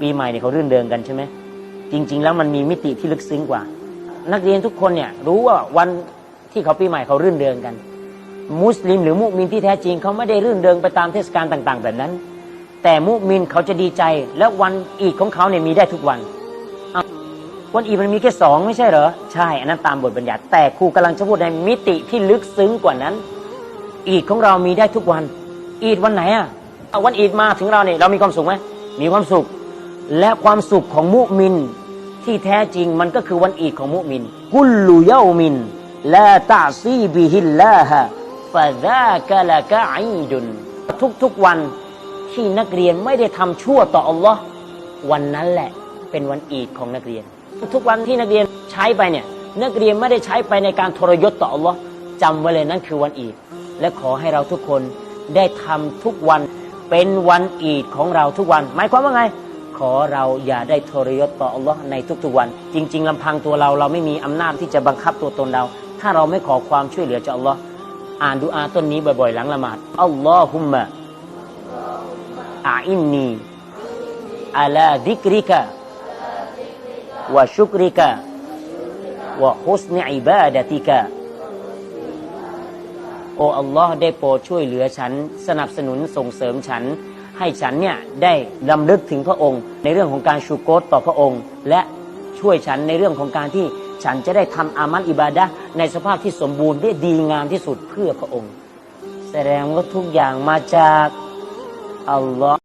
ปีใหม่เนี่ยเขารื่นเริงกันใช่ไหมจริง ๆ แล้วมันมีมิติที่ลึกซึ้งกว่า นักเรียนทุกคนเนี่ยรู้ว่าวันที่เขาปีใหม่เขารื่นเริงกัน มุสลิมหรือมุมินที่แท้จริงเขาไม่ได้รื่นเริงไปตามเทศกาลต่างๆ แบบนั้น แต่มุมินเขาจะดีใจและวันอีดของเขาเนี่ยมีได้ทุกวันอ้าวันอีดมันมีแค่สองไม่ใช่เหรอใช่อันนั้นตามบทบัญญัติแต่ครูกำลังจะพูดในมิติที่ลึกซึ้งกว่านั้น อีดของเรามีได้ทุกวัน อีดวันไหนอะเอาวันอีดมาถึงเราเนี่ยเรามีความสุขไหมมีความสุข และความสุขของมุมิน ที่แท้จริงมันก็คือวันอีดของมุมิน กุลลุเยามินลาตาซีบิฮิลลาฮะฟะซากะละกะอีดุนทุกๆวันที่นักเรียนไม่ได้ทำชั่วต่ออัลลอฮ์วันนั้นแหละเป็นวันอีดของนักเรียน ทุกๆวันที่นักเรียนใช้ไปเนี่ยนักเรียนไม่ได้ใช้ไปในการทรยศต่ออัลลอฮ์จำไว้เลยนั่นคือวันอีด และขอให้เราทุกคนได้ทำทุกวันเป็นวันอีดของเราทุกวัน หมายความว่าไง ขอเราอย่าได้ทรยศต่ออัลลอฮ์ในทุกๆวัน จริง ๆลำพังตัวเราเราไม่มีอำนาจที่จะบังคับตัวตนเรา ถ้าเราไม่ขอความช่วยเหลือจากอัลลอฮ์อ่านดูอาต้นนี้บ่อยๆ หลังละหมาดอัลลอฮุมะอาอินนีอาลาดิกริกะวะชุกริกะวะฮุสนอิบาดติกะโอ้อัลลอฮ์ได้โปรดช่วยเหลือฉัน สนับสนุนส่งเสริมฉัน ให้ฉันเนี่ยได้ลำลึกถึงพระองค์ ในเรื่องของการชูโกตต่อพระองค์ และช่วยฉันในเรื่องของการที่ฉันจะได้ทำอามัลอิบาดะในสภาพที่สมบูรณ์ได้ดีงามที่สุดเพื่อพระองค์ แสดงว่าทุกอย่างมาจากอัลลอฮ์